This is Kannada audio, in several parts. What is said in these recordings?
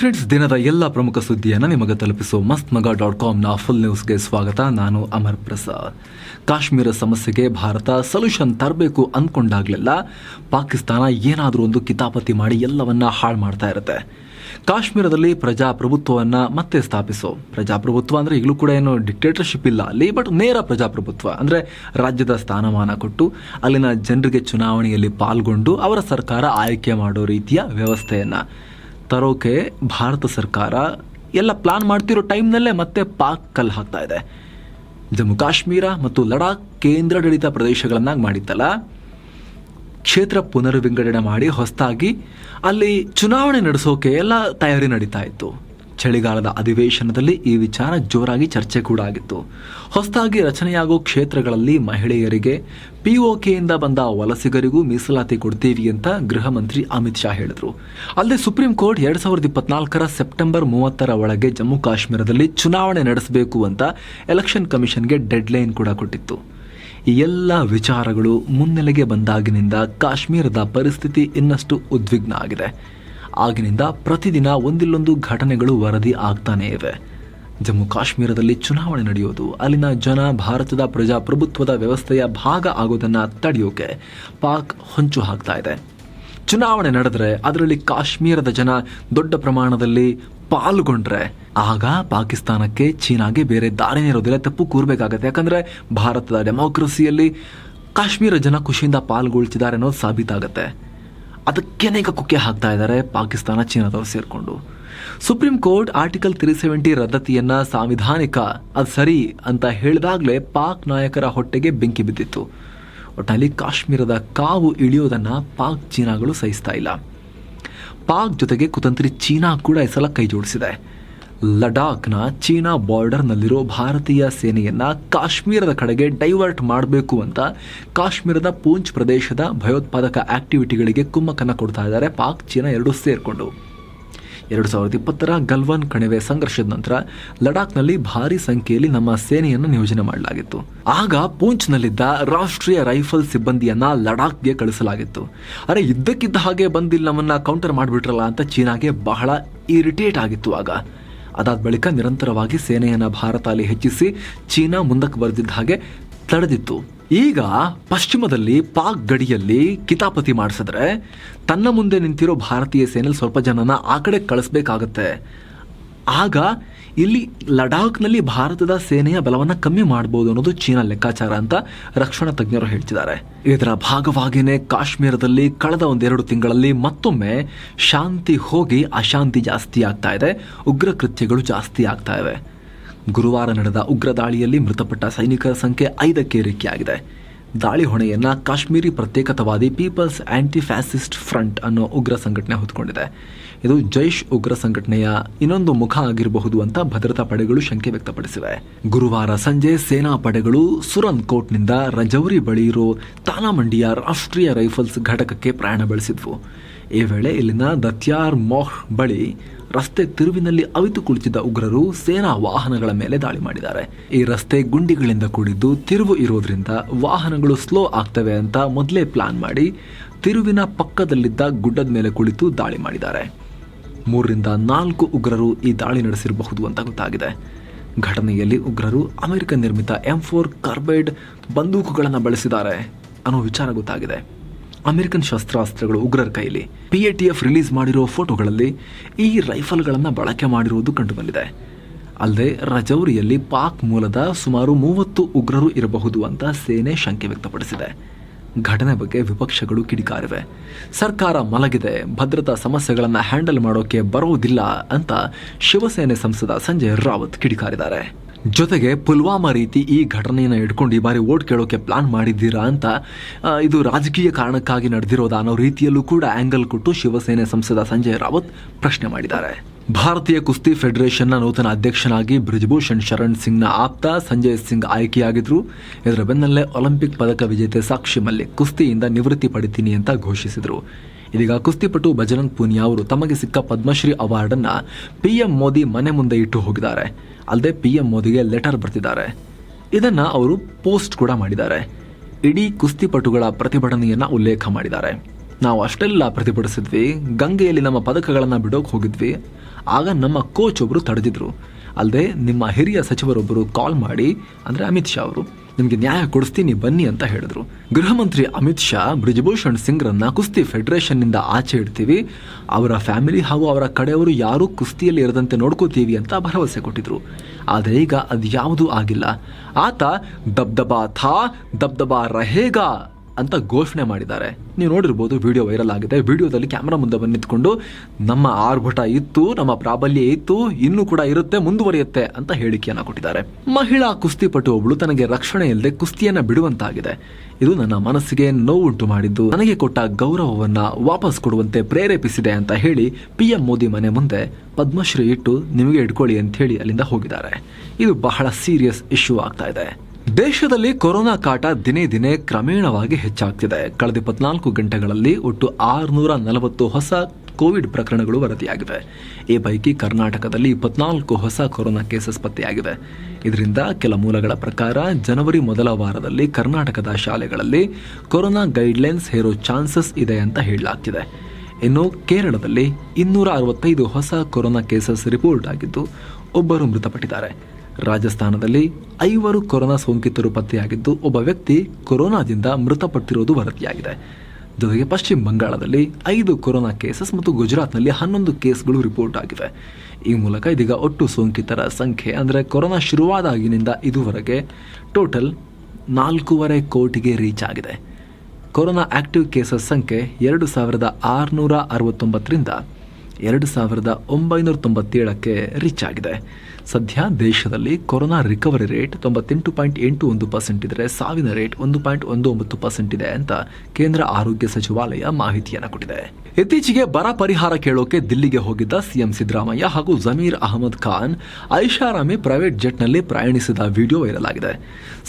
ಫ್ರೆಂಡ್ಸ್ ದಿನದ ಎಲ್ಲ ಪ್ರಮುಖ ಸುದ್ದಿಯನ್ನು ನಿಮಗೆ ತಲುಪಿಸೋ ಮಸ್ತ್ ಮಗ ಡಾಟ್ ಕಾಮ್ನ ಫುಲ್ ನ್ಯೂಸ್ಗೆ ಸ್ವಾಗತ. ನಾನು ಅಮರ್ ಪ್ರಸಾದ್. ಕಾಶ್ಮೀರ ಸಮಸ್ಯೆಗೆ ಭಾರತ ಸೊಲ್ಯೂಷನ್ ತರಬೇಕು ಅಂದ್ಕೊಂಡಾಗಲೆಲ್ಲ ಪಾಕಿಸ್ತಾನ ಏನಾದರೂ ಒಂದು ಕಿತಾಪತಿ ಮಾಡಿ ಎಲ್ಲವನ್ನ ಹಾಳು ಮಾಡ್ತಾ ಇರುತ್ತೆ. ಕಾಶ್ಮೀರದಲ್ಲಿ ಪ್ರಜಾಪ್ರಭುತ್ವವನ್ನು ಮತ್ತೆ ಸ್ಥಾಪಿಸೋ. ಪ್ರಜಾಪ್ರಭುತ್ವ ಅಂದರೆ ಈಗಲೂ ಕೂಡ ಏನು ಡಿಕ್ಟೇಟರ್ಶಿಪ್ ಇಲ್ಲ ಅಲ್ಲಿ ಬಟ್ ನೇರ ಪ್ರಜಾಪ್ರಭುತ್ವ. ಅಂದರೆ ರಾಜ್ಯದ ಸ್ಥಾನಮಾನ ಕೊಟ್ಟು ಅಲ್ಲಿನ ಜನರಿಗೆ ಚುನಾವಣೆಯಲ್ಲಿ ಪಾಲ್ಗೊಂಡು ಅವರ ಸರ್ಕಾರ ಆಯ್ಕೆ ಮಾಡೋ ರೀತಿಯ ವ್ಯವಸ್ಥೆಯನ್ನ. ತರೋಕೆ ಭಾರತ ಸರ್ಕಾರ ಎಲ್ಲ ಪ್ಲಾನ್ ಮಾಡ್ತಿರೋ ಟೈಮ್ನಲ್ಲೇ ಮತ್ತೆ ಪಾಕ್ ಕಲ್ಲು ಹಾಕ್ತಾ ಇದೆ. ಜಮ್ಮು ಕಾಶ್ಮೀರ ಮತ್ತು ಲಡಾಖ್ ಕೇಂದ್ರಾಡಳಿತ ಪ್ರದೇಶಗಳನ್ನಾಗಿ ಮಾಡಿತ್ತಲ್ಲ? ಕ್ಷೇತ್ರ ಪುನರ್ವಿಂಗಡಣೆ ಮಾಡಿ ಹೊಸದಾಗಿ ಅಲ್ಲಿ ಚುನಾವಣೆ ನಡೆಸೋಕೆ ಎಲ್ಲ ತಯಾರಿ ನಡೀತಾ ಇತ್ತು. ಚಳಿಗಾಲದ ಅಧಿವೇಶನದಲ್ಲಿ ಈ ವಿಚಾರ ಜೋರಾಗಿ ಚರ್ಚೆ ಕೂಡ ಆಗಿತ್ತು. ಹೊಸದಾಗಿ ರಚನೆಯಾಗೋ ಕ್ಷೇತ್ರಗಳಲ್ಲಿ ಮಹಿಳೆಯರಿಗೆ ಪಿಒಕೆಯಿಂದ ಬಂದ ವಲಸಿಗರಿಗೂ ಮೀಸಲಾತಿ ಕೊಡ್ತೀವಿ ಅಂತ ಗೃಹ ಮಂತ್ರಿ ಅಮಿತ್ ಶಾ ಹೇಳಿದರು. ಅಲ್ಲದೆ ಸುಪ್ರೀಂ ಕೋರ್ಟ್ ಎರಡ್ ಸಾವಿರದ ಇಪ್ಪತ್ನಾಲ್ಕರ ಸೆಪ್ಟೆಂಬರ್ ಮೂವತ್ತರ ಒಳಗೆ ಜಮ್ಮು ಕಾಶ್ಮೀರದಲ್ಲಿ ಚುನಾವಣೆ ನಡೆಸಬೇಕು ಅಂತ ಎಲೆಕ್ಷನ್ ಕಮಿಷನ್ಗೆ ಡೆಡ್ಲೈನ್ ಕೂಡ ಕೊಟ್ಟಿತ್ತು. ಈ ಎಲ್ಲ ವಿಚಾರಗಳು ಮುನ್ನೆಲೆಗೆ ಬಂದಾಗಿನಿಂದ ಕಾಶ್ಮೀರದ ಪರಿಸ್ಥಿತಿ ಇನ್ನಷ್ಟು ಉದ್ವಿಗ್ನ ಆಗಿದೆ. ಆಗಿನಿಂದ ಪ್ರತಿದಿನ ಒಂದಿಲ್ಲೊಂದು ಘಟನೆಗಳು ವರದಿ ಆಗ್ತಾನೇ ಇವೆ. ಜಮ್ಮು ಕಾಶ್ಮೀರದಲ್ಲಿ ಚುನಾವಣೆ ನಡೆಯೋದು ಅಲ್ಲಿನ ಜನ ಭಾರತದ ಪ್ರಜಾಪ್ರಭುತ್ವದ ವ್ಯವಸ್ಥೆಯ ಭಾಗ ಆಗೋದನ್ನ ತಡೆಯೋಕೆ ಪಾಕ್ ಹೊಂಚು ಹಾಕ್ತಾ ಇದೆ. ಚುನಾವಣೆ ನಡೆದರೆ ಅದರಲ್ಲಿ ಕಾಶ್ಮೀರದ ಜನ ದೊಡ್ಡ ಪ್ರಮಾಣದಲ್ಲಿ ಪಾಲ್ಗೊಂಡ್ರೆ ಆಗ ಪಾಕಿಸ್ತಾನಕ್ಕೆ ಚೀನಾಗೆ ಬೇರೆ ದಾರಿನೇ ಇರೋದಿಲ್ಲ, ತಪ್ಪು ಕೂರಬೇಕಾಗತ್ತೆ. ಯಾಕಂದರೆ ಭಾರತದ ಡೆಮೋಕ್ರಸಿಯಲ್ಲಿ ಕಾಶ್ಮೀರ ಜನ ಖುಷಿಯಿಂದ ಪಾಲ್ಗೊಳ್ತಿದ್ದಾರೆ ಅನ್ನೋದು ಸಾಬೀತಾಗತ್ತೆ. ಅದಕ್ಕೇನೆ ಈಗ ಕುಕ್ಕೆ ಹಾಕ್ತಾ ಇದ್ದಾರೆ ಪಾಕಿಸ್ತಾನ, ಚೀನಾದವರು ಸೇರಿಕೊಂಡು. Supreme court article three seventy ರದ್ದತಿಯನ್ನ ಸಾಂವಿಧಾನಿಕ, ಅದು ಸರಿ ಅಂತ ಹೇಳಿದಾಗಲೇ ಪಾಕ್ ನಾಯಕರ ಹೊಟ್ಟೆಗೆ ಬೆಂಕಿ ಬಿದ್ದಿತ್ತು. ಒಟ್ಟಿನಲ್ಲಿ ಕಾಶ್ಮೀರದ ಕಾವು ಇಳಿಯೋದನ್ನ ಪಾಕ್ ಚೀನಾಗಳು ಸಹಿಸ್ತಾ ಇಲ್ಲ. ಪಾಕ್ ಜೊತೆಗೆ ಕುತಂತ್ರಿ ಚೀನಾ ಕೂಡ ಈ ಸಲ ಕೈ ಜೋಡಿಸಿದೆ ಲಡಾಖ್ನ ಚೀನಾ ಬಾರ್ಡರ್ನಲ್ಲಿರೋ ಭಾರತೀಯ ಸೇನೆಯನ್ನ ಕಾಶ್ಮೀರದ ಕಡೆಗೆ ಡೈವರ್ಟ್ ಮಾಡಬೇಕು ಅಂತ ಕಾಶ್ಮೀರದ ಪೂಂಚ್ ಪ್ರದೇಶದ ಭಯೋತ್ಪಾದಕ ಆಕ್ಟಿವಿಟಿಗಳಿಗೆ ಕುಮ್ಮಕ್ಕನ್ನು ಕೊಡ್ತಾ ಇದ್ದಾರೆ ಪಾಕ್, ಚೀನಾ ಎರಡೂ ಸೇರಿಕೊಂಡು. ಎರಡು ಸಾವಿರದ ಇಪ್ಪತ್ತರ ಗಲ್ವಾನ್ ಕಣಿವೆ ಸಂಘರ್ಷದ ನಂತರ ಲಡಾಖ್ನಲ್ಲಿ ಭಾರಿ ಸಂಖ್ಯೆಯಲ್ಲಿ ನಮ್ಮ ಸೇನೆಯನ್ನು ನಿಯೋಜನೆ ಮಾಡಲಾಗಿತ್ತು. ಆಗ ಪೂಂಚ್ನಲ್ಲಿದ್ದ ರಾಷ್ಟ್ರೀಯ ರೈಫಲ್ ಸಿಬ್ಬಂದಿಯನ್ನ ಲಡಾಖ್ಗೆ ಕಳಿಸಲಾಗಿತ್ತು. ಅರೆ, ಇದ್ದಕ್ಕಿದ್ದ ಹಾಗೆ ಬಂದಿಲ್ಲ ನಮ್ಮನ್ನ ಕೌಂಟರ್ ಮಾಡಿಬಿಟ್ರಲ್ಲ ಅಂತ ಚೀನಾಗೆ ಬಹಳ ಇರಿಟೇಟ್ ಆಗಿತ್ತು ಆಗ. ಅದಾದ ಬಳಿಕ ನಿರಂತರವಾಗಿ ಸೇನೆಯನ್ನು ಭಾರತ ಅಲ್ಲಿ ಹೆಚ್ಚಿಸಿ ಚೀನಾ ಮುಂದಕ್ಕೆ ಬರೆದಿದ್ದ ಹಾಗೆ ತಡೆದಿತ್ತು. ಈಗ ಪಶ್ಚಿಮದಲ್ಲಿ ಪಾಕ್ ಗಡಿಯಲ್ಲಿ ಕಿತಾಪತಿ ಮಾಡಿಸಿದ್ರೆ ತನ್ನ ಮುಂದೆ ನಿಂತಿರೋ ಭಾರತೀಯ ಸೇನೆಯಲ್ಲಿ ಸ್ವಲ್ಪ ಜನನ ಆ ಕಡೆ ಕಳಿಸ್ಬೇಕಾಗತ್ತೆ. ಆಗ ಇಲ್ಲಿ ಲಡಾಖ್ನಲ್ಲಿ ಭಾರತದ ಸೇನೆಯ ಬಲವನ್ನು ಕಮ್ಮಿ ಮಾಡಬಹುದು ಅನ್ನೋದು ಚೀನಾ ಲೆಕ್ಕಾಚಾರ ಅಂತ ರಕ್ಷಣಾ ತಜ್ಞರು ಹೇಳ್ತಿದ್ದಾರೆ. ಇದರ ಭಾಗವಾಗಿಯೇ ಕಾಶ್ಮೀರದಲ್ಲಿ ಕಳೆದ ಒಂದೆರಡು ತಿಂಗಳಲ್ಲಿ ಮತ್ತೊಮ್ಮೆ ಶಾಂತಿ ಹೋಗಿ ಅಶಾಂತಿ ಜಾಸ್ತಿ ಆಗ್ತಾ ಇದೆ, ಉಗ್ರ ಕೃತ್ಯಗಳು ಜಾಸ್ತಿ ಆಗ್ತಾ ಇವೆ. ಗುರುವಾರ ನಡೆದ ಉಗ್ರ ದಾಳಿಯಲ್ಲಿ ಮೃತಪಟ್ಟ ಸೈನಿಕರ ಸಂಖ್ಯೆ ಐದಕ್ಕೆ ಏರಿಕೆಯಾಗಿದೆ. ದಾಳಿ ಹೊಣೆಯನ್ನ ಕಾಶ್ಮೀರಿ ಪ್ರತ್ಯೇಕತಾವಾದಿ ಪೀಪಲ್ಸ್ ಆಂಟಿ ಫ್ಯಾಸಿಸ್ಟ್ ಫ್ರಂಟ್ ಅನ್ನೋ ಉಗ್ರ ಸಂಘಟನೆ ಹೊತ್ಕೊಂಡಿದೆ. ಇದು ಜೈಷ್ ಉಗ್ರ ಸಂಘಟನೆಯ ಇನ್ನೊಂದು ಮುಖ ಆಗಿರಬಹುದು ಅಂತ ಭದ್ರತಾ ಪಡೆಗಳು ಶಂಕೆ ವ್ಯಕ್ತಪಡಿಸಿವೆ. ಗುರುವಾರ ಸಂಜೆ ಸೇನಾ ಪಡೆಗಳು ಸುರನ್ ಕೋಟ್ನಿಂದ ರಜೌರಿ ಬಳಿ ಇರೋ ತಾನಾಮಂಡಿಯ ರಾಷ್ಟ್ರೀಯ ರೈಫಲ್ಸ್ ಘಟಕಕ್ಕೆ ಪ್ರಯಾಣ ಬೆಳೆಸಿದ್ವು. ಈ ವೇಳೆ ಇಲ್ಲಿನ ದತ್ಯಾರ್ ಮೊಹ್ ಬಳಿ ರಸ್ತೆ ತಿರುವಿನಲ್ಲಿ ಅವಿತು ಕುಳಿತಿದ್ದ ಉಗ್ರರು ಸೇನಾ ವಾಹನಗಳ ಮೇಲೆ ದಾಳಿ ಮಾಡಿದ್ದಾರೆ. ಈ ರಸ್ತೆ ಗುಂಡಿಗಳಿಂದ ಕೂಡಿದ್ದು ತಿರುವು ಇರೋದ್ರಿಂದ ವಾಹನಗಳು ಸ್ಲೋ ಆಗ್ತವೆ ಅಂತ ಮೊದಲೇ ಪ್ಲಾನ್ ಮಾಡಿ ತಿರುವಿನ ಪಕ್ಕದಲ್ಲಿದ್ದ ಗುಡ್ಡದ ಮೇಲೆ ಕುಳಿತು ದಾಳಿ ಮಾಡಿದ್ದಾರೆ. ಮೂರರಿಂದ ನಾಲ್ಕು ಉಗ್ರರು ಈ ದಾಳಿ ನಡೆಸಿರಬಹುದು ಅಂತ ಗೊತ್ತಾಗಿದೆ. ಘಟನೆಯಲ್ಲಿ ಉಗ್ರರು ಅಮೆರಿಕ ನಿರ್ಮಿತ ಎಂ ಫೋರ್ ಕಾರ್ಬೈಡ್ ಬಂದೂಕುಗಳನ್ನು ಬಳಸಿದ್ದಾರೆ ಅನ್ನೋ ವಿಚಾರ ಗೊತ್ತಾಗಿದೆ. ಅಮೆರಿಕನ್ ಶಸ್ತ್ರಾಸ್ತ್ರಗಳು ಉಗ್ರರ ಕೈಲಿ ಎಫ್ ರಿಲೀಸ್ ಮಾಡಿರೋ ಫೋಟೋಗಳಲ್ಲಿ ಈ ರೈಫಲ್ಗಳನ್ನು ಬಳಕೆ ಮಾಡಿರುವುದು ಕಂಡುಬಂದಿದೆ. ಅಲ್ಲದೆ ರಜೌರಿಯಲ್ಲಿ ಪಾಕ್ ಮೂಲದ ಸುಮಾರು ಮೂವತ್ತು ಉಗ್ರರು ಇರಬಹುದು ಅಂತ ಸೇನೆ ಶಂಕೆ ವ್ಯಕ್ತಪಡಿಸಿದೆ. ಘಟನೆ ಬಗ್ಗೆ ವಿಪಕ್ಷಗಳು ಕಿಡಿಕಾರಿವೆ. ಸರ್ಕಾರ ಮಲಗಿದೆ, ಭದ್ರತಾ ಸಮಸ್ಯೆಗಳನ್ನು ಹ್ಯಾಂಡಲ್ ಮಾಡೋಕೆ ಬರುವುದಿಲ್ಲ ಅಂತ ಶಿವಸೇನೆ ಸಂಸದ ಸಂಜಯ್ ರಾವತ್ ಕಿಡಿಕಾರಿದ್ದಾರೆ. ಜೊತೆಗೆ ಪುಲ್ವಾಮಾ ರೀತಿ ಈ ಘಟನೆಯನ್ನು ಇಟ್ಕೊಂಡು ಈ ಬಾರಿ ಓಟ್ ಕೇಳೋಕೆ ಪ್ಲಾನ್ ಮಾಡಿದ್ದೀರಾ ಅಂತ ಇದು ರಾಜಕೀಯ ಕಾರಣಕ್ಕಾಗಿ ನಡೆದಿರೋದ ಅನ್ನೋ ರೀತಿಯಲ್ಲೂ ಕೂಡ ಆ್ಯಂಗಲ್ ಕೊಟ್ಟು ಶಿವಸೇನೆ ಸಂಸದ ಸಂಜಯ್ ರಾವತ್ ಪ್ರಶ್ನೆ ಮಾಡಿದ್ದಾರೆ. ಭಾರತೀಯ ಕುಸ್ತಿ ಫೆಡರೇಷನ್ನ ನೂತನ ಅಧ್ಯಕ್ಷನಾಗಿ ಬ್ರಿಜ್ಭೂಷಣ್ ಶರಣ್ ಸಿಂಗ್ನ ಆಪ್ತ ಸಂಜಯ್ ಸಿಂಗ್ ಆಯ್ಕೆಯಾಗಿದ್ರು. ಇದರ ಬೆನ್ನಲ್ಲೇ ಒಲಿಂಪಿಕ್ ಪದಕ ವಿಜೇತೆ ಸಾಕ್ಷಿ ಮಲ್ಲಿಕ್ ಕುಸ್ತಿಯಿಂದ ನಿವೃತ್ತಿ ಪಡಿತೀನಿ ಅಂತ ಘೋಷಿಸಿದರು. ಇದೀಗ ಕುಸ್ತಿಪಟು ಬಜರಂಗ್ ಪೂನಿಯಾ ಅವರು ತಮಗೆ ಸಿಕ್ಕ ಪದ್ಮಶ್ರೀ ಅವಾರ್ಡನ್ನು ಪಿ ಪಿಎಂ ಮೋದಿ ಮನೆ ಮುಂದೆ ಇಟ್ಟು ಹೋಗಿದ್ದಾರೆ. ಅಲ್ಲದೆ ಪಿಎಂ ಮೋದಿಗೆ ಲೆಟರ್ ಬರ್ತಿದ್ದಾರೆ. ಇದನ್ನು ಅವರು ಪೋಸ್ಟ್ ಕೂಡ ಮಾಡಿದ್ದಾರೆ. ಇಡೀ ಕುಸ್ತಿಪಟುಗಳ ಪ್ರತಿಭಟನೆಯನ್ನು ಉಲ್ಲೇಖ ಮಾಡಿದ್ದಾರೆ. ನಾವು ಅಷ್ಟೆಲ್ಲ ಪ್ರತಿಭಟಿಸಿದ್ವಿ. ಗಂಗೆಯಲ್ಲಿ ನಮ್ಮ ಪದಕಗಳನ್ನು ಬಿಡೋಕೆ ಹೋಗಿದ್ವಿ. ಆಗ ನಮ್ಮ ಕೋಚ್ ಒಬ್ಬರು ತಡೆದಿದ್ರು. ಅಲ್ಲದೆ ನಿಮ್ಮ ಹಿರಿಯ ಸಚಿವರೊಬ್ಬರು ಕಾಲ್ ಮಾಡಿ, ಅಂದರೆ ಅಮಿತ್ ಶಾ ಅವರು, ನಿಮಗೆ ನ್ಯಾಯ ಕೊಡಿಸ್ತೀನಿ, ಬನ್ನಿ ಅಂತ ಹೇಳಿದ್ರು. ಗೃಹ ಮಂತ್ರಿ ಅಮಿತ್ ಶಾ, ಬ್ರಿಜಭೂಷಣ್ ಸಿಂಗ್ರನ್ನ ಕುಸ್ತಿ ಫೆಡರೇಷನ್ನಿಂದ ಆಚೆ ಇಡ್ತೀವಿ. ಅವರ ಫ್ಯಾಮಿಲಿ ಹಾಗೂ ಅವರ ಕಡೆಯವರು ಯಾರೂ ಕುಸ್ತಿಯಲ್ಲಿ ಇರದಂತೆ ನೋಡ್ಕೋತೀವಿ ಅಂತ ಭರವಸೆ ಕೊಟ್ಟಿದ್ರು. ಆದರೆ ಈಗ ಅದು ಯಾವುದೂ ಆಗಿಲ್ಲ. ಆತ ದಬ್ದಬಾ ಥಾ ದಬ್ದಬಾ ರಹೇಗಾ ಅಂತ ಘೋಷಣೆ ಮಾಡಿದ್ದಾರೆ. ನೀವು ನೋಡಿರ್ಬೋದು ವಿಡಿಯೋ ವೈರಲ್ ಆಗಿದೆ. ವಿಡಿಯೋದಲ್ಲಿ ಕ್ಯಾಮ್ರಾ ಮುಂದೆ ಬಂದು ನಿಂತ್ಕೊಂಡು ನಮ್ಮ ಆರ್ಭಟ ಇತ್ತು, ನಮ್ಮ ಪ್ರಾಬಲ್ಯ ಇತ್ತು, ಇನ್ನೂ ಕೂಡ ಇರುತ್ತೆ, ಮುಂದುವರಿಯುತ್ತೆ ಅಂತ ಹೇಳಿಕೆಯನ್ನ ಕೊಟ್ಟಿದ್ದಾರೆ. ಮಹಿಳಾ ಕುಸ್ತಿಪಟು ಒಬ್ಬಳು ತನಗೆ ರಕ್ಷಣೆ ಇಲ್ಲದೆ ಕುಸ್ತಿಯನ್ನ ಬಿಡುವಂತಾಗಿದೆ. ಇದು ನನ್ನ ಮನಸ್ಸಿಗೆ ನೋವುಂಟು ಮಾಡಿದ್ದು. ನನಗೆ ಕೊಟ್ಟ ಗೌರವವನ್ನ ವಾಪಸ್ ಕೊಡುವಂತೆ ಪ್ರೇರೇಪಿಸಿದೆ ಅಂತ ಹೇಳಿ ಪಿಎಂ ಮೋದಿ ಮನೆ ಮುಂದೆ ಪದ್ಮಶ್ರೀ ಇಟ್ಟು, ನಿಮಗೆ ಇಟ್ಕೊಳ್ಳಿ ಅಂತ ಹೇಳಿ ಅಲ್ಲಿಂದ ಹೋಗಿದ್ದಾರೆ. ಇದು ಬಹಳ ಸೀರಿಯಸ್ ಇಶ್ಯೂ ಆಗ್ತಾ ಇದೆ. ದೇಶದಲ್ಲಿ ಕೊರೋನಾ ಕಾಟ ದಿನೇ ದಿನೇ ಕ್ರಮೇಣವಾಗಿ ಹೆಚ್ಚಾಗ್ತಿದೆ. ಕಳೆದ ಇಪ್ಪತ್ನಾಲ್ಕು ಗಂಟೆಗಳಲ್ಲಿ ಒಟ್ಟು ಆರುನೂರ ನಲವತ್ತು ಹೊಸ ಕೋವಿಡ್ ಪ್ರಕರಣಗಳು ವರದಿಯಾಗಿವೆ. ಈ ಪೈಕಿ ಕರ್ನಾಟಕದಲ್ಲಿ ಇಪ್ಪತ್ನಾಲ್ಕು ಹೊಸ ಕೊರೋನಾ ಕೇಸಸ್ ಪತ್ತೆಯಾಗಿವೆ. ಇದರಿಂದ ಕೆಲ ಮೂಲಗಳ ಪ್ರಕಾರ ಜನವರಿ ಮೊದಲ ವಾರದಲ್ಲಿ ಕರ್ನಾಟಕದ ಶಾಲೆಗಳಲ್ಲಿ ಕೊರೋನಾ ಗೈಡ್ಲೈನ್ಸ್ ಹೇರೋ ಚಾನ್ಸಸ್ ಇದೆ ಅಂತ ಹೇಳಲಾಗ್ತಿದೆ. ಇನ್ನು ಕೇರಳದಲ್ಲಿ ಇನ್ನೂರ ಅರವತ್ತೈದು ಹೊಸ ಕೊರೋನಾ ಕೇಸಸ್ ರಿಪೋರ್ಟ್ ಆಗಿದ್ದು, ಒಬ್ಬರು ಮೃತಪಟ್ಟಿದ್ದಾರೆ. ರಾಜಸ್ಥಾನದಲ್ಲಿ ಐವರು ಕೊರೋನಾ ಸೋಂಕಿತರು ಪತ್ತೆಯಾಗಿದ್ದು, ಒಬ್ಬ ವ್ಯಕ್ತಿ ಕೊರೋನಾದಿಂದ ಮೃತಪಟ್ಟಿರುವುದು ವರದಿಯಾಗಿದೆ. ಜೊತೆಗೆ ಪಶ್ಚಿಮ ಬಂಗಾಳದಲ್ಲಿ ಐದು ಕೊರೋನಾ ಕೇಸಸ್ ಮತ್ತು ಗುಜರಾತ್ನಲ್ಲಿ ಹನ್ನೊಂದು ಕೇಸ್ಗಳು ರಿಪೋರ್ಟ್ ಆಗಿವೆ. ಈ ಮೂಲಕ ಇದೀಗ ಒಟ್ಟು ಸೋಂಕಿತರ ಸಂಖ್ಯೆ ಅಂದರೆ ಕೊರೋನಾ ಶುರುವಾದಾಗಿನಿಂದ ಇದುವರೆಗೆ ಟೋಟಲ್ ನಾಲ್ಕೂವರೆ ಕೋಟಿಗೆ ರೀಚ್ ಆಗಿದೆ. ಕೊರೋನಾ ಆಕ್ಟಿವ್ ಕೇಸಸ್ ಸಂಖ್ಯೆ ಎರಡು ಸಾವಿರದ ಆರುನೂರ ಅರವತ್ತೊಂಬತ್ತರಿಂದ ಎರಡು ಸಾವಿರದ ಒಂಬೈನೂರ ತೊಂಬತ್ತೇಳಕ್ಕೆ ರೀಚ್ ಆಗಿದೆ. ಸದ್ಯ ದೇಶದಲ್ಲಿ ಕೊರೋನಾ ರಿಕವರಿ ರೇಟ್ ತೊಂಬತ್ತೆಂಟು ಪಾಯಿಂಟ್ ಎಂಟು ಒಂದು ಪರ್ಸೆಂಟ್ ಇದ್ದರೆ ಸಾವಿನ ರೇಟ್ ಒಂದು ಪಾಯಿಂಟ್ ಒಂದು ಒಂಬತ್ತು ಪರ್ಸೆಂಟ್ ಇದೆ ಅಂತ ಕೇಂದ್ರ ಆರೋಗ್ಯ ಸಚಿವಾಲಯ ಮಾಹಿತಿಯನ್ನು ಕೊಟ್ಟಿದೆ. ಇತ್ತೀಚೆಗೆ ಬರ ಪರಿಹಾರ ಕೇಳೋಕೆ ದಿಲ್ಲಿಗೆ ಹೋಗಿದ್ದ ಸಿಎಂ ಸಿದ್ದರಾಮಯ್ಯ ಹಾಗೂ ಜಮೀರ್ ಅಹಮದ್ ಖಾನ್ ಐಷಾರಾಮಿ ಪ್ರೈವೇಟ್ ಜೆಟ್ನಲ್ಲಿ ಪ್ರಯಾಣಿಸಿದ ವಿಡಿಯೋ ವೈರಲ್ ಆಗಿದೆ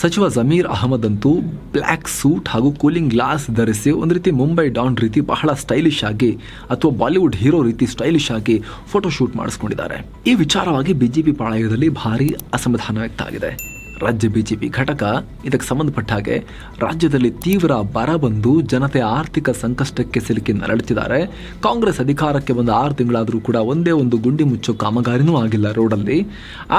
ಸಚಿವ ಜಮೀರ್ ಅಹಮದ್ ಅಂತೂ ಬ್ಲ್ಯಾಕ್ ಸೂಟ್ ಹಾಗೂ ಕೂಲಿಂಗ್ ಗ್ಲಾಸ್ ಧರಿಸಿ ಒಂದು ರೀತಿ ಮುಂಬೈ ಡಾನ್ ರೀತಿ ಬಹಳ ಸ್ಟೈಲಿಶ್ ಆಗಿ ಅಥವಾ ಬಾಲಿವುಡ್ ಹೀರೋ ರೀತಿ ಸ್ಟೈಲಿಶ್ ಆಗಿ ಫೋಟೋ ಶೂಟ್ ಮಾಡಿಸ್ಕೊಂಡಿದ್ದಾರೆ. ಈ ವಿಚಾರವಾಗಿ ಬಿಜೆಪಿ ಪಾಳಯದಲ್ಲಿ ಭಾರಿ ಅಸಮಾಧಾನ ವ್ಯಕ್ತ ಆಗಿದೆ ರಾಜ್ಯ ಬಿಜೆಪಿ ಘಟಕ ಇದಕ್ಕೆ ಸಂಬಂಧಪಟ್ಟ ಹಾಗೆ ರಾಜ್ಯದಲ್ಲಿ ತೀವ್ರ ಬರ ಬಂದು ಜನತೆ ಆರ್ಥಿಕ ಸಂಕಷ್ಟಕ್ಕೆ ಸಿಲುಕಿ ನರಳುತ್ತಿದ್ದಾರೆ. ಕಾಂಗ್ರೆಸ್ ಅಧಿಕಾರಕ್ಕೆ ಬಂದ ಆರು ತಿಂಗಳಾದರೂ ಕೂಡ ಒಂದೇ ಒಂದು ಗುಂಡಿ ಮುಚ್ಚೋ ಕಾಮಗಾರಿನೂ ಆಗಿಲ್ಲ ರೋಡಲ್ಲಿ.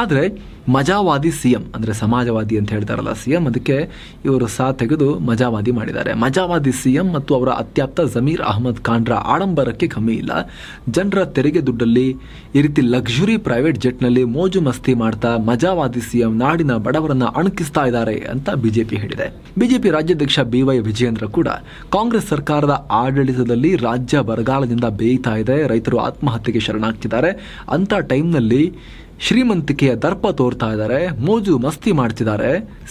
ಆದರೆ ಮಜಾವಾದಿ ಸಿಎಂ, ಅಂದರೆ ಸಮಾಜವಾದಿ ಅಂತ ಹೇಳ್ತಾರಲ್ಲ ಸಿಎಂ, ಅದಕ್ಕೆ ಇವರು ಸಾ ತೆಗೆದು ಮಜಾವಾದಿ ಮಾಡಿದ್ದಾರೆ. ಮಜಾವಾದಿ ಸಿಎಂ ಮತ್ತು ಅವರ ಅತ್ಯಾಪ್ತ ಜಮೀರ್ ಅಹಮದ್ ಖಾನ್ರ ಆಡಂಬರಕ್ಕೆ ಕಮ್ಮಿ ಇಲ್ಲ. ಜನರ ತೆರಿಗೆ ದುಡ್ಡಲ್ಲಿ ಈ ರೀತಿ ಲಕ್ಸುರಿ ಪ್ರೈವೇಟ್ ಜೆಟ್ನಲ್ಲಿ ಮೋಜು ಮಸ್ತಿ ಮಾಡ್ತಾ ಮಜಾವಾದಿ ಸಿಎಂ ನಾಡಿನ ಬಡವರನ್ನ ಅಣಕಿಸ್ತಾ ಇದ್ದಾರೆ ಅಂತ ಬಿಜೆಪಿ ಹೇಳಿದೆ. ಬಿಜೆಪಿ ರಾಜ್ಯಾಧ್ಯಕ್ಷ ಬಿ ವೈ ವಿಜಯೇಂದ್ರ ಕೂಡ ಕಾಂಗ್ರೆಸ್ ಸರ್ಕಾರದ ಆಡಳಿತದಲ್ಲಿ ರಾಜ್ಯ ಬರಗಾಲದಿಂದ ಬೇಯ್ತಾ ಇದೆ. ರೈತರು ಆತ್ಮಹತ್ಯೆಗೆ ಶರಣಾಗ್ತಿದ್ದಾರೆ. ಅಂತ ಟೈಮ್ನಲ್ಲಿ ಶ್ರೀಮಂತಿಕೆಯ ದರ್ಪ ತೋರ್ತಾ ಇದ್ದಾರೆ, ಮೋಜು ಮಸ್ತಿ ಮಾಡ್ತಿದ್ದಾರೆ.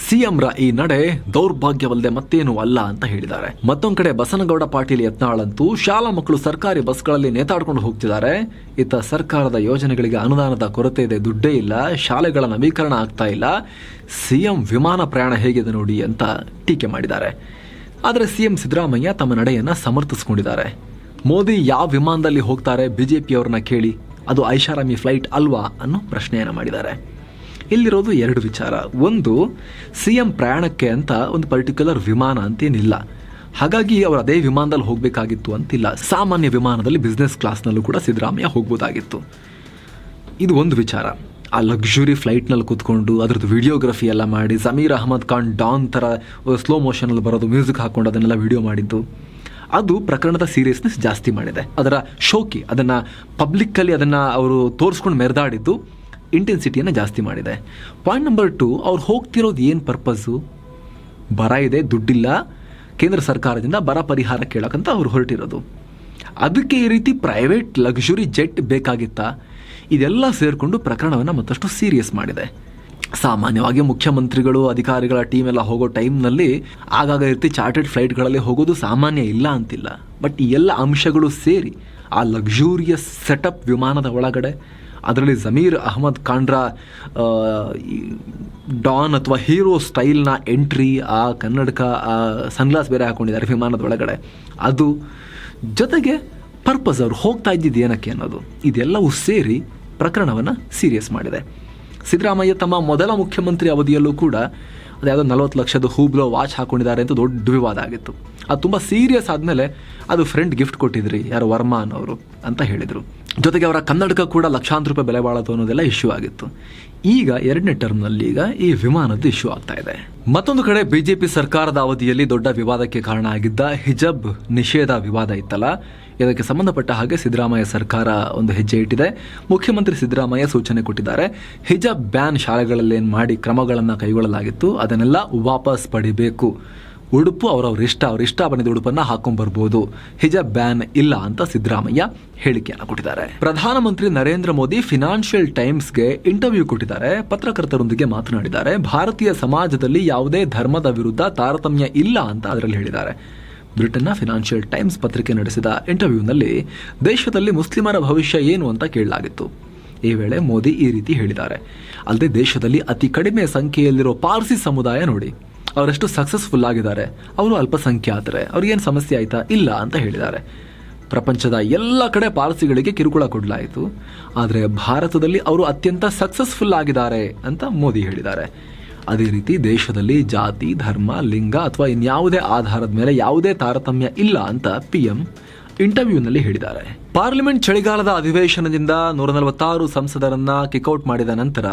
ಸಿಎಂರ ಈ ನಡೆ ದೌರ್ಭಾಗ್ಯವಲ್ಲದೆ ಮತ್ತೇನು ಅಲ್ಲ ಅಂತ ಹೇಳಿದ್ದಾರೆ. ಮತ್ತೊಂದ್ ಕಡೆ ಬಸನಗೌಡ ಪಾಟೀಲ್ ಯತ್ನಾಳಂತೂ ಶಾಲಾ ಮಕ್ಕಳು ಸರ್ಕಾರಿ ಬಸ್ಗಳಲ್ಲಿ ನೇತಾಡ್ಕೊಂಡು ಹೋಗ್ತಿದ್ದಾರೆ. ಇತ್ತ ಸರ್ಕಾರದ ಯೋಜನೆಗಳಿಗೆ ಅನುದಾನದ ಕೊರತೆ ಇದೆ, ದುಡ್ಡೇ ಇಲ್ಲ, ಶಾಲೆಗಳ ನವೀಕರಣ ಆಗ್ತಾ ಇಲ್ಲ. ಸಿಎಂ ವಿಮಾನ ಪ್ರಯಾಣ ಹೇಗಿದೆ ನೋಡಿ ಅಂತ ಟೀಕೆ ಮಾಡಿದ್ದಾರೆ. ಆದರೆ ಸಿಎಂ ಸಿದ್ದರಾಮಯ್ಯ ತಮ್ಮ ನಡೆಯನ್ನ ಸಮರ್ಥಿಸಿಕೊಂಡಿದ್ದಾರೆ. ಮೋದಿ ಯಾವ ವಿಮಾನದಲ್ಲಿ ಹೋಗ್ತಾರೆ ಬಿಜೆಪಿಯವ್ರನ್ನ ಕೇಳಿ. ಅದು ಐಷಾರಾಮಿ ಫ್ಲೈಟ್ ಅಲ್ವಾ ಅನ್ನೋ ಪ್ರಶ್ನೆಯನ್ನು ಮಾಡಿದ್ದಾರೆ. ಇಲ್ಲಿರೋದು ಎರಡು ವಿಚಾರ. ಒಂದು ಸಿ ಎಂ ಪ್ರಯಾಣಕ್ಕೆ ಅಂತ ಒಂದು ಪರ್ಟಿಕ್ಯುಲರ್ ವಿಮಾನ ಅಂತೇನಿಲ್ಲ. ಹಾಗಾಗಿ ಅವರು ಅದೇ ವಿಮಾನದಲ್ಲಿ ಹೋಗಬೇಕಾಗಿತ್ತು ಅಂತಿಲ್ಲ. ಸಾಮಾನ್ಯ ವಿಮಾನದಲ್ಲಿ ಬಿಸ್ನೆಸ್ ಕ್ಲಾಸ್ನಲ್ಲೂ ಕೂಡ ಸಿದ್ದರಾಮಯ್ಯ ಹೋಗ್ಬೋದಾಗಿತ್ತು. ಇದು ಒಂದು ವಿಚಾರ. ಆ ಲಕ್ಸುರಿ ಫ್ಲೈಟ್ನಲ್ಲಿ ಕೂತ್ಕೊಂಡು ಅದ್ರದ್ದು ವಿಡಿಯೋಗ್ರಫಿ ಎಲ್ಲ ಮಾಡಿ ಸಮೀರ್ ಅಹಮದ್ ಖಾನ್ ಡಾನ್ ಥರ ಸ್ಲೋ ಮೋಷನಲ್ಲಿ ಬರೋದು ಮ್ಯೂಸಿಕ್ ಹಾಕ್ಕೊಂಡು ಅದನ್ನೆಲ್ಲ ವಿಡಿಯೋ ಮಾಡಿದ್ದು. ಅದು ಪ್ರಕರಣದ ಸೀರಿಯಸ್ನೆಸ್ ಜಾಸ್ತಿ ಮಾಡಿದೆ. ಅದರ ಶೋಕಿ, ಅದನ್ನು ಪಬ್ಲಿಕ್ಕಲ್ಲಿ ಅದನ್ನು ಅವರು ತೋರಿಸ್ಕೊಂಡು ಮೆರೆದಾಡಿದ್ದು ಇಂಟೆನ್ಸಿಟಿಯನ್ನು ಜಾಸ್ತಿ ಮಾಡಿದೆ. ಪಾಯಿಂಟ್ ನಂಬರ್ ಟು ಅವ್ರು ಹೋಗ್ತಿರೋದು ಏನು ಪರ್ಪಸ್ಸು ಬರ ಇದೆ, ದುಡ್ಡಿಲ್ಲ. ಕೇಂದ್ರ ಸರ್ಕಾರದಿಂದ ಬರ ಪರಿಹಾರ ಕೇಳೋಕ್ಕಂತ ಅವ್ರು ಹೊರಟಿರೋದು. ಅದಕ್ಕೆ ಈ ರೀತಿ ಪ್ರೈವೇಟ್ ಲಕ್ಸುರಿ ಜೆಟ್ ಬೇಕಾಗಿತ್ತಾ? ಇದೆಲ್ಲ ಸೇರಿಕೊಂಡು ಪ್ರಕರಣವನ್ನು ಮತ್ತಷ್ಟು ಸೀರಿಯಸ್ ಮಾಡಿದೆ. ಸಾಮಾನ್ಯವಾಗಿ ಮುಖ್ಯಮಂತ್ರಿಗಳು, ಅಧಿಕಾರಿಗಳ ಟೀಮ್ ಎಲ್ಲ ಹೋಗೋ ಟೈಮ್ನಲ್ಲಿ ಆಗಾಗ ಇರ್ತಿ ರೀತಿ ಚಾರ್ಟೆಡ್ ಫ್ಲೈಟ್ಗಳಲ್ಲಿ ಹೋಗೋದು ಸಾಮಾನ್ಯ ಇಲ್ಲ ಅಂತಿಲ್ಲ. ಬಟ್ ಈ ಎಲ್ಲ ಅಂಶಗಳು ಸೇರಿ ಆ ಲಕ್ಸೂರಿಯಸ್ ಸೆಟಪ್ ವಿಮಾನದ ಒಳಗಡೆ, ಅದರಲ್ಲಿ ಜಮೀರ್ ಅಹಮದ್ ಖಾಂಡ್ರಾ ಡಾನ್ ಅಥವಾ ಹೀರೋ ಸ್ಟೈಲ್ನ ಎಂಟ್ರಿ ಆ ಕನ್ನಡಕ, ಆ ಸನ್ಗ್ಲಾಸ್ ಬೇರೆ ಹಾಕೊಂಡಿದ್ದಾರೆ ವಿಮಾನದ ಒಳಗಡೆ. ಅದು ಜೊತೆಗೆ ಪರ್ಪಸ್ ಅವ್ರು ಹೋಗ್ತಾ ಇದ್ದಿದ್ದು ಏನಕ್ಕೆ ಅನ್ನೋದು. ಇದೆಲ್ಲವೂ ಸೇರಿ ಪ್ರಕರಣವನ್ನು ಸೀರಿಯಸ್ ಮಾಡಿದೆ. ಸಿದ್ದರಾಮಯ್ಯ ತಮ್ಮ ಮೊದಲ ಮುಖ್ಯಮಂತ್ರಿ ಅವಧಿಯಲ್ಲೂ ಕೂಡ ಅದ್ಯಾವುದೋ ನಲವತ್ತು ಲಕ್ಷದ ಹೂಬ್ಲೋ ವಾಚ್ ಹಾಕೊಂಡಿದ್ದಾರೆ ಅಂತ ದೊಡ್ಡ ವಿವಾದ ಆಗಿತ್ತು. ಅದು ತುಂಬ ಸೀರಿಯಸ್ ಆದಮೇಲೆ ಅದು ಫ್ರೆಂಡ್ ಗಿಫ್ಟ್ ಕೊಟ್ಟಿದ್ರಿ, ಯಾರು ವರ್ಮಾ ಅನ್ನೋರು ಅಂತ ಹೇಳಿದರು. ಜೊತೆಗೆ ಅವರ ಕನ್ನಡಕ ಕೂಡ ಲಕ್ಷಾಂತರ ರೂಪಾಯಿ ಬೆಲೆ ಬಾಳೋದು ಅನ್ನೋದೆಲ್ಲ ಇಶ್ಯೂ ಆಗಿತ್ತು. ಈಗ ಎರಡನೇ ಟರ್ಮ್ನಲ್ಲಿ ಈಗ ಈ ವಿಮಾನದ ಇಶ್ಯೂ ಆಗ್ತಾ ಇದೆ. ಮತ್ತೊಂದು ಕಡೆ ಬಿಜೆಪಿ ಸರ್ಕಾರದ ಅವಧಿಯಲ್ಲಿ ದೊಡ್ಡ ವಿವಾದಕ್ಕೆ ಕಾರಣ ಆಗಿದ್ದ ಹಿಜಬ್ ನಿಷೇಧ ವಿವಾದ ಇತ್ತಲ್ಲ? ಇದಕ್ಕೆ ಸಂಬಂಧಪಟ್ಟ ಹಾಗೆ ಸಿದ್ದರಾಮಯ್ಯ ಸರ್ಕಾರ ಒಂದು ಹೆಜ್ಜೆ ಇಟ್ಟಿದೆ. ಮುಖ್ಯಮಂತ್ರಿ ಸಿದ್ದರಾಮಯ್ಯ ಸೂಚನೆ ಕೊಟ್ಟಿದ್ದಾರೆ. ಹಿಜಬ್ ಬ್ಯಾನ್ ಶಾಲೆಗಳಲ್ಲಿ ಏನು ಮಾಡಿ ಕ್ರಮಗಳನ್ನು ಕೈಗೊಳ್ಳಲಾಗಿತ್ತು. ಅದನ್ನೆಲ್ಲ ವಾಪಸ್ ಪಡಿಬೇಕು. ಉಡುಪು ಅವರವ್ರ ಇಷ್ಟ, ಅವ್ರ ಇಷ್ಟ ಬಂದಿದ್ದ ಉಡುಪನ್ನ ಹಾಕೊಂಡ್ ಬರ್ಬೋದು. ಹಿಜಾಬ್ ಬ್ಯಾನ್ ಇಲ್ಲ ಅಂತ ಸಿದ್ದರಾಮಯ್ಯ ಹೇಳಿಕೆಯನ್ನು ಕೊಟ್ಟಿದ್ದಾರೆ. ಪ್ರಧಾನಮಂತ್ರಿ ನರೇಂದ್ರ ಮೋದಿ ಫಿನಾನ್ಷಿಯಲ್ ಟೈಮ್ಸ್ಗೆ ಇಂಟರ್ವ್ಯೂ ಕೊಟ್ಟಿದ್ದಾರೆ. ಪತ್ರಕರ್ತರೊಂದಿಗೆ ಮಾತನಾಡಿದ್ದಾರೆ. ಭಾರತೀಯ ಸಮಾಜದಲ್ಲಿ ಯಾವುದೇ ಧರ್ಮದ ವಿರುದ್ಧ ತಾರತಮ್ಯ ಇಲ್ಲ ಅಂತ ಅದರಲ್ಲಿ ಹೇಳಿದ್ದಾರೆ. ಬ್ರಿಟನ್ನ ಫಿನಾನ್ಷಿಯಲ್ ಟೈಮ್ಸ್ ಪತ್ರಿಕೆ ನಡೆಸಿದ ಇಂಟರ್ವ್ಯೂನಲ್ಲಿ ದೇಶದಲ್ಲಿ ಮುಸ್ಲಿಮರ ಭವಿಷ್ಯ ಏನು ಅಂತ ಕೇಳಲಾಗಿತ್ತು. ಈ ವೇಳೆ ಮೋದಿ ಈ ರೀತಿ ಹೇಳಿದ್ದಾರೆ. ಅಲ್ಲದೆ ದೇಶದಲ್ಲಿ ಅತಿ ಕಡಿಮೆ ಸಂಖ್ಯೆಯಲ್ಲಿರೋ ಪಾರ್ಸಿ ಸಮುದಾಯ ನೋಡಿ. ಅವರೆಷ್ಟು ಸಕ್ಸಸ್ಫುಲ್ ಆಗಿದ್ದಾರೆ. ಅವರು ಅಲ್ಪಸಂಖ್ಯಾತರೆ, ಅವ್ರಿಗೇನು ಸಮಸ್ಯೆ ಆಯ್ತಾ? ಇಲ್ಲ ಅಂತ ಹೇಳಿದ್ದಾರೆ. ಪ್ರಪಂಚದ ಎಲ್ಲ ಕಡೆ ಪಾರ್ಸಿಗಳಿಗೆ ಕಿರುಕುಳ ಕೊಡಲಾಯಿತು. ಆದರೆ ಭಾರತದಲ್ಲಿ ಅವರು ಅತ್ಯಂತ ಸಕ್ಸಸ್ಫುಲ್ ಆಗಿದ್ದಾರೆ ಅಂತ ಮೋದಿ ಹೇಳಿದ್ದಾರೆ. ಅದೇ ರೀತಿ ದೇಶದಲ್ಲಿ ಜಾತಿ, ಧರ್ಮ, ಲಿಂಗ ಅಥವಾ ಇನ್ಯಾವುದೇ ಆಧಾರದ ಮೇಲೆ ಯಾವುದೇ ತಾರತಮ್ಯ ಇಲ್ಲ ಅಂತ ಪಿಎಂ ಇಂಟರ್ವ್ಯೂನಲ್ಲಿ ಹೇಳಿದ್ದಾರೆ. ಪಾರ್ಲಿಮೆಂಟ್ ಚಳಿಗಾಲದ ಅಧಿವೇಶನದಿಂದ ನೂರ ನಲವತ್ತಾರು ಸಂಸದರನ್ನ ಕಿಕ್ಔಟ್ ಮಾಡಿದ ನಂತರ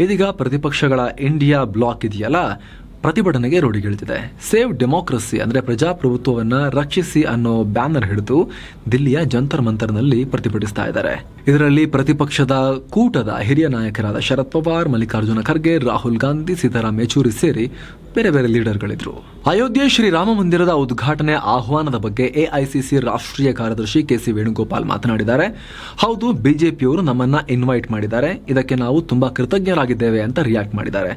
ಇದೀಗ ಪ್ರತಿಪಕ್ಷಗಳ ಇಂಡಿಯಾ ಬ್ಲಾಕ್ ಇದೆಯಲ್ಲ ಪ್ರತಿಭಟನೆಗೆ ರೂಢಿಗಿಳಿದಿದೆ ಸೇವ್ ಡೆಮೋಕ್ರಸಿ ಅಂದ್ರೆ ಪ್ರಜಾಪ್ರಭುತ್ವವನ್ನ ರಕ್ಷಿಸಿ ಅನ್ನೋ ಬ್ಯಾನರ್ ಹಿಡಿದು ದಿಲ್ಲಿಯ ಜಂತರ್ ಮಂತರ್ನಲ್ಲಿ ಪ್ರತಿಭಟಿಸ್ತಾ ಇದ್ದಾರೆ. ಇದರಲ್ಲಿ ಪ್ರತಿಪಕ್ಷದ ಕೂಟದ ಹಿರಿಯ ನಾಯಕರಾದ ಶರದ್ ಪವಾರ್, ಮಲ್ಲಿಕಾರ್ಜುನ ಖರ್ಗೆ, ರಾಹುಲ್ ಗಾಂಧಿ, ಸೀತಾರಾಮ್ ಯೆಚೂರಿ ಸೇರಿ ಬೇರೆ ಬೇರೆ ಲೀಡರ್ಗಳಿದ್ರು. ಅಯೋಧ್ಯೆ ಶ್ರೀರಾಮ ಮಂದಿರದ ಉದ್ಘಾಟನೆ ಆಹ್ವಾನದ ಬಗ್ಗೆ ಎಐಸಿಸಿ ರಾಷ್ಟ್ರೀಯ ಕಾರ್ಯದರ್ಶಿ ಕೆಸಿ ವೇಣುಗೋಪಾಲ್ ಮಾತನಾಡಿದ್ದಾರೆ. ಹೌದು, ಬಿಜೆಪಿಯವರು ನಮ್ಮನ್ನ ಇನ್ವೈಟ್ ಮಾಡಿದ್ದಾರೆ. ಇದಕ್ಕೆ ನಾವು ತುಂಬಾ ಕೃತಜ್ಞರಾಗಿದ್ದೇವೆ ಅಂತ ರಿಯಾಕ್ಟ್ ಮಾಡಿದ್ದಾರೆ.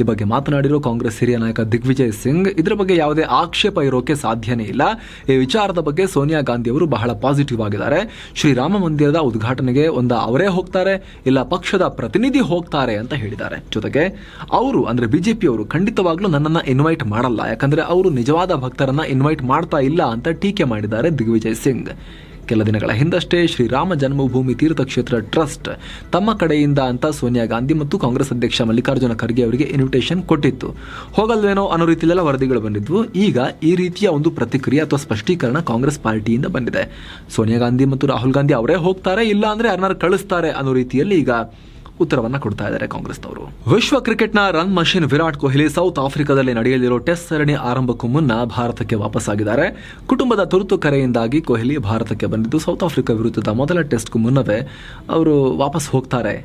ಈ ಬಗ್ಗೆ ಮಾತನಾಡಿರೋ ಕಾಂಗ್ರೆಸ್ ಹಿರಿಯ ನಾಯಕ ದಿಗ್ವಿಜಯ್ ಸಿಂಗ್, ಇದರ ಬಗ್ಗೆ ಯಾವುದೇ ಆಕ್ಷೇಪ ಇರೋಕೆ ಸಾಧ್ಯನೇ ಇಲ್ಲ. ಈ ವಿಚಾರದ ಬಗ್ಗೆ ಸೋನಿಯಾ ಗಾಂಧಿ ಅವರು ಬಹಳ ಪಾಸಿಟಿವ್ ಆಗಿದ್ದಾರೆ. ಶ್ರೀರಾಮ ಮಂದಿರದ ಉದ್ಘಾಟನೆಗೆ ಒಂದ ಅವರೇ ಹೋಗ್ತಾರೆ, ಇಲ್ಲ ಪಕ್ಷದ ಪ್ರತಿನಿಧಿ ಹೋಗ್ತಾರೆ ಅಂತ ಹೇಳಿದ್ದಾರೆ. ಜೊತೆಗೆ, ಅವರು ಅಂದ್ರೆ ಬಿಜೆಪಿ ಅವರು ಖಂಡಿತವಾಗ್ಲೂ ನನ್ನನ್ನ ಇನ್ವೈಟ್ ಮಾಡಲ್ಲ. ಯಾಕಂದರೆ ಅವರು ನಿಜವಾದ ಭಕ್ತರನ್ನ ಇನ್ವೈಟ್ ಮಾಡ್ತಾ ಇಲ್ಲ ಅಂತ ಟೀಕೆ ಮಾಡಿದ್ದಾರೆ ದಿಗ್ವಿಜಯ್ ಸಿಂಗ್. ಕೆಲ ದಿನಗಳ ಹಿಂದಷ್ಟೇ ಶ್ರೀರಾಮ ಜನ್ಮಭೂಮಿ ತೀರ್ಥಕ್ಷೇತ್ರ ಟ್ರಸ್ಟ್ ತಮ್ಮ ಕಡೆಯಿಂದ ಅಂತ ಸೋನಿಯಾ ಗಾಂಧಿ ಮತ್ತು ಕಾಂಗ್ರೆಸ್ ಅಧ್ಯಕ್ಷ ಮಲ್ಲಿಕಾರ್ಜುನ ಖರ್ಗೆ ಅವರಿಗೆ ಇನ್ವಿಟೇಷನ್ ಕೊಟ್ಟಿತ್ತು. ಹೋಗಲ್ವೇನೋ ಅನ್ನೋ ರೀತಿಯಲ್ಲೆಲ್ಲ ವರದಿಗಳು ಬಂದಿದ್ವು. ಈಗ ಈ ರೀತಿಯ ಒಂದು ಪ್ರತಿಕ್ರಿಯೆ ಅಥವಾ ಸ್ಪಷ್ಟೀಕರಣ ಕಾಂಗ್ರೆಸ್ ಪಾರ್ಟಿಯಿಂದ ಬಂದಿದೆ. ಸೋನಿಯಾ ಗಾಂಧಿ ಮತ್ತು ರಾಹುಲ್ ಗಾಂಧಿ ಅವರೇ ಹೋಗ್ತಾರೆ, ಇಲ್ಲ ಅಂದ್ರೆ ಯಾರನ್ನಾರು ಕಳಿಸ್ತಾರೆ ಅನ್ನೋ ರೀತಿಯಲ್ಲಿ ಈಗ ಉತ್ತರವನ್ನ ಕೊಡ್ತಾ ಇದ್ದಾರೆ ಕಾಂಗ್ರೆಸ್ನವರು. ವಿಶ್ವ ಕ್ರಿಕೆಟ್ನ run machine Virat Kohli south ಆಫ್ರಿಕಾದಲ್ಲಿ ನಡೆಯಲಿರೋ ಟೆಸ್ಟ್ ಸರಣಿ ಆರಂಭಕ್ಕೂ ಮುನ್ನ ಭಾರತಕ್ಕೆ ವಾಪಸ್ಸಾಗಿದ್ದಾರೆ. ಕುಟುಂಬದ ತುರ್ತು ಕರೆಯಿಂದಾಗಿ ಕೊಹ್ಲಿ ಭಾರತಕ್ಕೆ ಬಂದಿದ್ದು ಸೌತ್ ಆಫ್ರಿಕಾ ವಿರುದ್ಧದ ಮೊದಲ ಟೆಸ್ಟ್ಗೂ ಮುನ್ನವೇ ಅವರು ವಾಪಸ್ ಹೋಗ್ತಾರೆ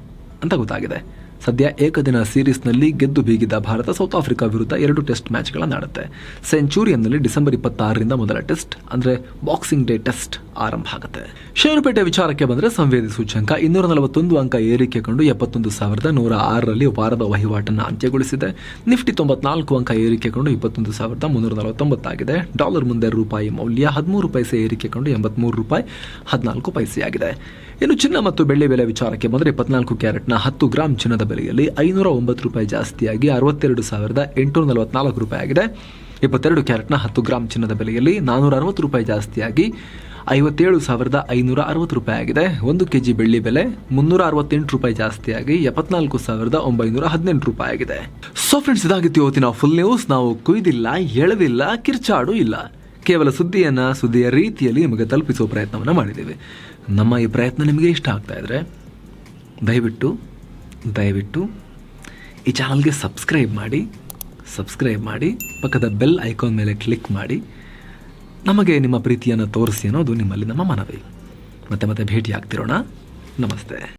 ಅಂತ ಗೊತ್ತಾಗಿದೆ. ಸದ್ಯ ಏಕದಿನ ಸೀರೀಸ್ನಲ್ಲಿ ಗೆದ್ದು ಬೀಗಿದ್ದ ಭಾರತ ಸೌತ್ ಆಫ್ರಿಕಾ ವಿರುದ್ಧ ಎರಡು ಟೆಸ್ಟ್ ಮ್ಯಾಚ್ಗಳನ್ನು ಆಡುತ್ತೆ. ಸೆಂಚುರಿಯನ್ನಲ್ಲಿ ಡಿಸೆಂಬರ್ ಇಪ್ಪತ್ತಾರರಿಂದ ಮೊದಲ ಟೆಸ್ಟ್, ಅಂದರೆ ಬಾಕ್ಸಿಂಗ್ ಡೇ ಟೆಸ್ಟ್ ಆರಂಭ ಆಗುತ್ತೆ. ಷೇರುಪೇಟೆ ವಿಚಾರಕ್ಕೆ ಬಂದರೆ ಸಂವೇದಿ ಸೂಚ್ಯಂಕ ಇನ್ನೂರ ನಲವತ್ತೊಂದು ಅಂಕ ಏರಿಕೆ ಕಂಡು ಎಪ್ಪತ್ತೊಂದು ಸಾವಿರದ ನೂರ ಆರರಲ್ಲಿ ವಾರದ ವಹಿವಾಟನ್ನು ಅಂತ್ಯಗೊಳಿಸಿದೆ. ನಿಫ್ಟಿ ತೊಂಬತ್ನಾಲ್ಕು ಅಂಕ ಏರಿಕೆ ಕಂಡು ಇಪ್ಪತ್ತೊಂದು ಸಾವಿರದ ಮುನ್ನೂರ ನಲವತ್ತೊಂಬತ್ತಾಗಿದೆ ಡಾಲರ್ ಮುಂದೆ ರೂಪಾಯಿ ಮೌಲ್ಯ ಹದಿಮೂರು ಪೈಸೆ ಏರಿಕೆ ಕಂಡು ಎಂಬತ್ಮೂರು ರೂಪಾಯಿ ಹದಿನಾಲ್ಕು ಪೈಸೆಯಾಗಿದೆ. ಇನ್ನು ಚಿನ್ನ ಮತ್ತು ಬೆಳ್ಳಿ ಬೆಲೆ ವಿಚಾರಕ್ಕೆ ಬಂದರೆ ಇಪ್ಪತ್ನಾಲ್ಕು ಕ್ಯಾರೆಟ್ನ ಹತ್ತು ಗ್ರಾಮ್ ಚಿನ್ನದ ಬೆಲೆಯಲ್ಲಿ ಐನೂರ ಒಂಬತ್ತು ರೂಪಾಯಿ ಜಾಸ್ತಿಯಾಗಿ ಅರವತ್ತೆರಡು ಸಾವಿರದ ಎಂಟುನೂರ ನಲವತ್ನಾಲ್ಕು ರೂಪಾಯಿ ಆಗಿದೆ. ಇಪ್ಪತ್ತೆರಡು ಕ್ಯಾರೆಟ್ನ ಹತ್ತು ಗ್ರಾಮ್ ಚಿನ್ನದ ಬೆಲೆಯಲ್ಲಿ ನಾನೂರ ಅರವತ್ತು ರೂಪಾಯಿ ಜಾಸ್ತಿಯಾಗಿ ಐವತ್ತೇಳು ಸಾವಿರದ ಐನೂರ ಅರವತ್ತು ರೂಪಾಯಿ ಆಗಿದೆ. ಒಂದು ಕೆ ಜಿ ಬೆಳ್ಳಿ ಬೆಲೆ ಮುನ್ನೂರ ಅರವತ್ತೆಂಟು ರೂಪಾಯಿ ಜಾಸ್ತಿಯಾಗಿ ಎಪ್ಪತ್ನಾಲ್ಕು ಸಾವಿರದ ಒಂಬೈನೂರ ಹದಿನೆಂಟು ರೂಪಾಯಿ ಆಗಿದೆ. ಸೊ ಫ್ರೆಂಡ್ಸ್ ಇದಾಗಿತ್ತು ಇವತ್ತಿನ ಫುಲ್ ನ್ಯೂಸ್ ನಾವು ಕುಯ್ದಿಲ್ಲ ಎಳೆದಿಲ್ಲ ಕಿರ್ಚಾಡು ಇಲ್ಲ. ಕೇವಲ ಸುದ್ದಿಯನ್ನು, ಸುದ್ದಿಯ ರೀತಿಯಲ್ಲಿ ನಿಮಗೆ ತಲುಪಿಸುವ ಪ್ರಯತ್ನವನ್ನು ಮಾಡಿದ್ದೇವೆ. ನಮ್ಮ ಈ ಪ್ರಯತ್ನ ನಿಮಗೆ ಇಷ್ಟ ಆಗ್ತಾ ಇದ್ರೆ ದಯವಿಟ್ಟು ದಯವಿಟ್ಟು ಈ ಚಾನಲ್ಗೆ ಸಬ್ಸ್ಕ್ರೈಬ್ ಮಾಡಿ ಸಬ್ಸ್ಕ್ರೈಬ್ ಮಾಡಿ, ಪಕ್ಕದ ಬೆಲ್ ಐಕಾನ್ ಮೇಲೆ ಕ್ಲಿಕ್ ಮಾಡಿ. ನಮಗೆ ನಿಮ್ಮ ಪ್ರೀತಿಯನ್ನು ತೋರಿಸಿ ಅನ್ನೋದು ನಿಮ್ಮಲ್ಲಿ ನಮ್ಮ ಮನವಿ. ಮತ್ತೆ ಮತ್ತೆ ಭೇಟಿ ಆಗ್ತಿರೋಣ ನಮಸ್ತೆ.